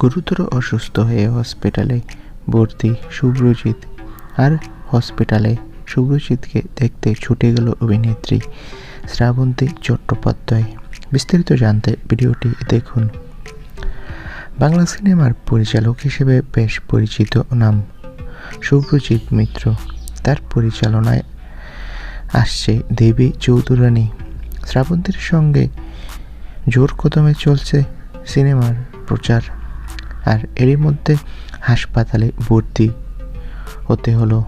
গুরুতর অসুস্থ হয়ে হসপিটালে ভর্তি শুভ্রজিৎ আর হসপিটালে শুভ্রজিৎকে দেখতে ছুটে গেল অভিনেত্রী শ্রাবন্তী চট্টোপাধ্যায়। বিস্তারিত জানতে ভিডিওটি দেখুন। বাংলা সিনেমার পরিচালক হিসেবে বেশ পরিচিত নাম শুভ্রজিৎ মিত্র। তার পরিচালনায় আসছে দেবী চৌধুরানী। শ্রাবন্তীর সঙ্গে জোর কদমে চলছে সিনেমার প্রচার। আর এরই মধ্যে হাসপাতালে ভর্তি হতে হলো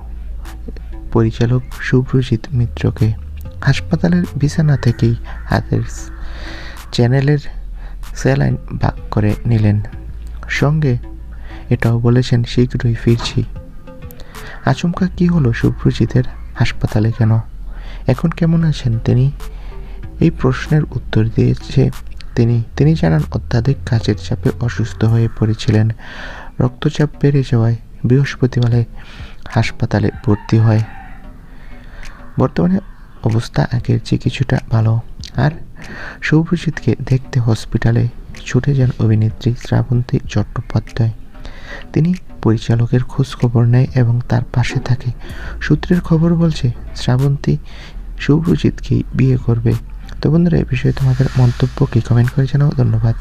পরিচালক শুভ্রজিৎ মিত্রকে। হাসপাতালের বিছানা থেকেই হাতের চ্যানেলের স্যালাইন ভাগ করে নিলেন। সঙ্গে এটাও বলেছেন, শীঘ্রই ফিরছি। আচমকা কি হলো শুভ্রজিতের হাসপাতালে কেন? এখন কেমন আছেন তিনি? এই প্রশ্নের উত্তর দিয়েছে তিনি তিনি জানান, অত্যাধিক কাজের চাপে অসুস্থ হয়ে পড়েছিলেন। রক্তচাপ বেড়ে যাওয়ায় বৃহস্পতিবারে হাসপাতালে ভর্তি হয়। বর্তমানে অবস্থা আগের চেয়ে কিছুটা ভালো। আর শুভজিৎকে দেখতে হসপিটালে ছুটে যান অভিনেত্রী শ্রাবন্তী চট্টোপাধ্যায়। তিনি পরিচালকের খোঁজ খবর নেয় এবং তার পাশে থাকে। সূত্রের খবর বলছে, শ্রাবন্তী শুভজিৎকেই বিয়ে করবে। তো বন্ধুরা এই বিষয়ে তোমাদের মন্তব্য কি? কমেন্ট করে জানাও। ধন্যবাদ।